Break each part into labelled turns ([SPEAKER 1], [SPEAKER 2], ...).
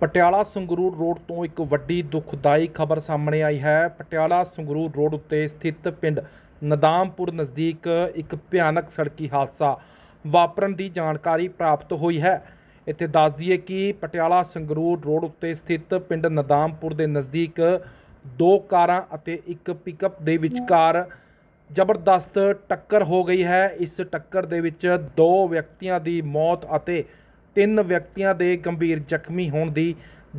[SPEAKER 1] Patiala Sangrur road ਤੋਂ ਇੱਕ ਵੱਡੀ ਦੁਖਦਾਈ ਖਬਰ ਸਾਹਮਣੇ ਆਈ ਹੈ। ਪਟਿਆਲਾ ਸੰਗਰੂਰ ਰੋਡ ਉੱਤੇ ਸਥਿਤ ਪਿੰਡ ਨਦਾਮਪੁਰ ਨਜ਼ਦੀਕ ਇੱਕ ਭਿਆਨਕ ਸੜਕੀ ਹਾਦਸਾ ਵਾਪਰਨ ਦੀ ਜਾਣਕਾਰੀ ਪ੍ਰਾਪਤ ਹੋਈ ਹੈ। ਇੱਥੇ ਦੱਸ ਦਈਏ ਕਿ ਪਟਿਆਲਾ ਸੰਗਰੂਰ ਰੋਡ ਉੱਤੇ ਸਥਿਤ ਪਿੰਡ ਨਦਾਮਪੁਰ ਦੇ ਨਜ਼ਦੀਕ ਦੋ ਕਾਰਾਂ ਅਤੇ ਇੱਕ ਪਿਕਅਪ ਦੇ ਵਿਚਕਾਰ ਜ਼ਬਰਦਸਤ ਟੱਕਰ ਹੋ ਗਈ ਹੈ। ਇਸ ਟੱਕਰ ਦੇ ਵਿੱਚ ਦੋ ਵਿਅਕਤੀਆਂ ਦੀ ਮੌਤ ਅਤੇ ਤਿੰਨ ਵਿਅਕਤੀਆਂ ਦੇ ਗੰਭੀਰ ਜ਼ਖਮੀ ਹੋਣ ਦੀ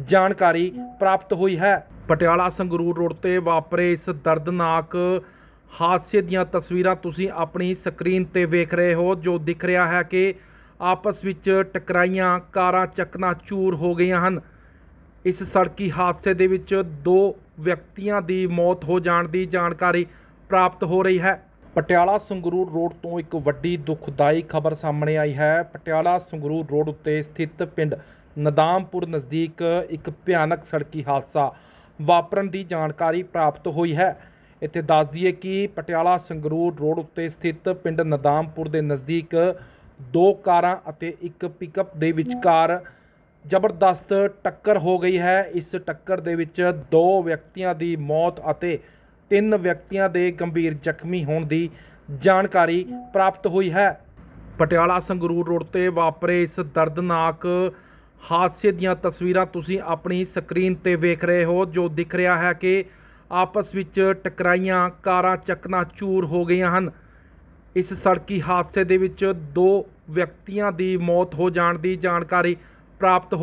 [SPEAKER 1] ਜਾਣਕਾਰੀ ਪ੍ਰਾਪਤ ਹੋਈ ਹੈ। ਪਟਿਆਲਾ ਸੰਗਰੂਰ ਰੋਡ ਤੇ ਵਾਪਰੇ ਇਸ ਦਰਦਨਾਕ ਹਾਦਸੇ ਦੀਆਂ ਤਸਵੀਰਾਂ ਤੁਸੀਂ ਆਪਣੀ ਸਕਰੀਨ ਤੇ ਵੇਖ ਰਹੇ ਹੋ, ਜੋ ਦਿਖ ਰਿਹਾ ਹੈ ਕਿ ਆਪਸ ਵਿੱਚ ਟਕਰਾਈਆਂ, ਕਾਰਾਂ ਚੱਕਨਾ ਚੂਰ ਹੋ ਗਈਆਂ ਹਨ। ਇਸ ਸੜਕੀ ਹਾਦਸੇ ਦੇ ਵਿੱਚ ਦੋ ਵਿਅਕਤੀਆਂ ਦੀ ਮੌਤ ਹੋ ਜਾਣ ਦੀ ਜਾਣਕਾਰੀ ਪ੍ਰਾਪਤ ਹੋ ਰਹੀ ਹੈ। ਪਟਿਆਲਾ ਸੰਗਰੂਰ ਰੋਡ ਤੋਂ ਇੱਕ ਵੱਡੀ ਦੁਖਦਾਈ ਖਬਰ ਸਾਹਮਣੇ ਆਈ ਹੈ। ਪਟਿਆਲਾ ਸੰਗਰੂਰ ਰੋਡ ਉੱਤੇ ਸਥਿਤ ਪਿੰਡ ਨਦਾਮਪੁਰ ਨਜ਼ਦੀਕ ਇੱਕ ਭਿਆਨਕ ਸੜਕੀ ਹਾਦਸਾ ਵਾਪਰਨ ਦੀ ਜਾਣਕਾਰੀ ਪ੍ਰਾਪਤ ਹੋਈ ਹੈ। ਇੱਥੇ ਦੱਸ ਦਈਏ ਕਿ ਪਟਿਆਲਾ ਸੰਗਰੂਰ ਰੋਡ ਉੱਤੇ ਸਥਿਤ ਪਿੰਡ ਨਦਾਮਪੁਰ ਦੇ ਨਜ਼ਦੀਕ ਦੋ ਕਾਰਾਂ ਅਤੇ ਇੱਕ ਪਿਕਅਪ ਦੇ ਵਿਚਕਾਰ ਜ਼ਬਰਦਸਤ ਟੱਕਰ ਹੋ ਗਈ ਹੈ। ਇਸ ਟੱਕਰ ਦੇ ਵਿੱਚ ਦੋ ਵਿਅਕਤੀਆਂ ਦੀ ਮੌਤ ਅਤੇ ਤਿੰਨ ਵਿਅਕਤੀਆਂ ਦੇ ਗੰਭੀਰ ਜ਼ਖਮੀ ਹੋਣ ਦੀ ਜਾਣਕਾਰੀ ਪ੍ਰਾਪਤ ਹੋਈ ਹੈ। ਪਟਿਆਲਾ ਸੰਗਰੂਰ ਰੋਡ ਤੇ ਵਾਪਰੇ ਇਸ ਦਰਦਨਾਕ ਹਾਦਸੇ ਦੀਆਂ ਤਸਵੀਰਾਂ ਤੁਸੀਂ ਆਪਣੀ ਸਕਰੀਨ ਤੇ ਵੇਖ ਰਹੇ ਹੋ, ਜੋ ਦਿਖ ਰਿਹਾ ਹੈ ਕਿ ਆਪਸ ਵਿੱਚ ਟਕਰਾਈਆਂ, ਕਾਰਾਂ ਚੱਕਨਾ ਚੂਰ ਹੋ ਗਈਆਂ ਹਨ। ਇਸ ਸੜਕੀ ਹਾਦਸੇ ਦੇ ਵਿੱਚ ਦੋ ਵਿਅਕਤੀਆਂ ਦੀ ਮੌਤ ਹੋ ਜਾਣ ਦੀ ਜਾਣਕਾਰੀ ਪ੍ਰਾਪਤ